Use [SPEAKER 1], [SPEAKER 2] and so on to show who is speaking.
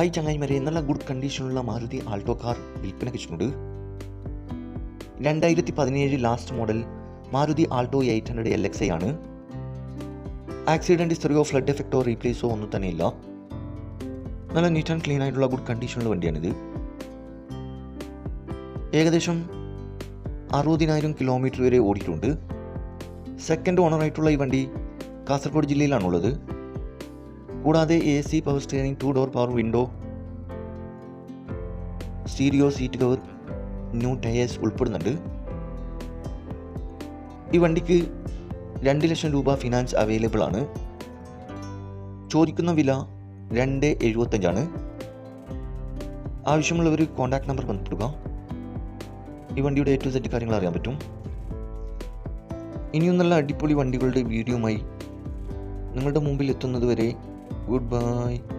[SPEAKER 1] ആയി ചങ്ങായിമാരെ നല്ല ഗുഡ് കണ്ടീഷനുള്ള മാരുതി ആൾട്ടോ കാർ വിൽപ്പന വെച്ചിട്ടുണ്ട് രണ്ടായിരത്തി പതിനേഴ് last model Maruti Alto eight hundred L X ആണ്. ആക്സിഡന്റ് ഹിസ്റ്ററിയോ ഫ്ലഡ് എഫക്റ്റോ റീപ്ലേസോ ഒന്നും തന്നെയില്ല. നല്ല നീറ്റ് ആൻഡ് ക്ലീൻ ആയിട്ടുള്ള ഗുഡ് കണ്ടീഷനുള്ള വണ്ടിയാണിത്. ഏകദേശം അറുപതിനായിരം കിലോമീറ്റർ വരെ ഓടിയിട്ടുണ്ട്. സെക്കൻഡ് ഓണറായിട്ടുള്ള ഈ വണ്ടി കാസർഗോഡ് ജില്ലയിലാണുള്ളത്. കൂടാതെ A C power steering two door power window stereo seat cover new tyres ഉൾപ്പെടുന്നുണ്ട്. ഈ വണ്ടിക്ക് രണ്ട് ലക്ഷം രൂപ ഫിനാൻസ് അവൈലബിൾ ആണ്. ചോദിക്കുന്ന വില രണ്ട് എഴുപത്തഞ്ചാണ് ആവശ്യമുള്ളവർ കോൺടാക്ട് നമ്പർ ബന്ധപ്പെടുക. ഈ വണ്ടിയുടെ ഏറ്റവും സെറ്റ് കാര്യങ്ങൾ അറിയാൻ പറ്റും. ഇനിയും നല്ല അടിപൊളി വണ്ടികളുടെ വീഡിയോമായി നിങ്ങളുടെ മുമ്പിൽ എത്തുന്നത് വരെ ഗുഡ് ബൈ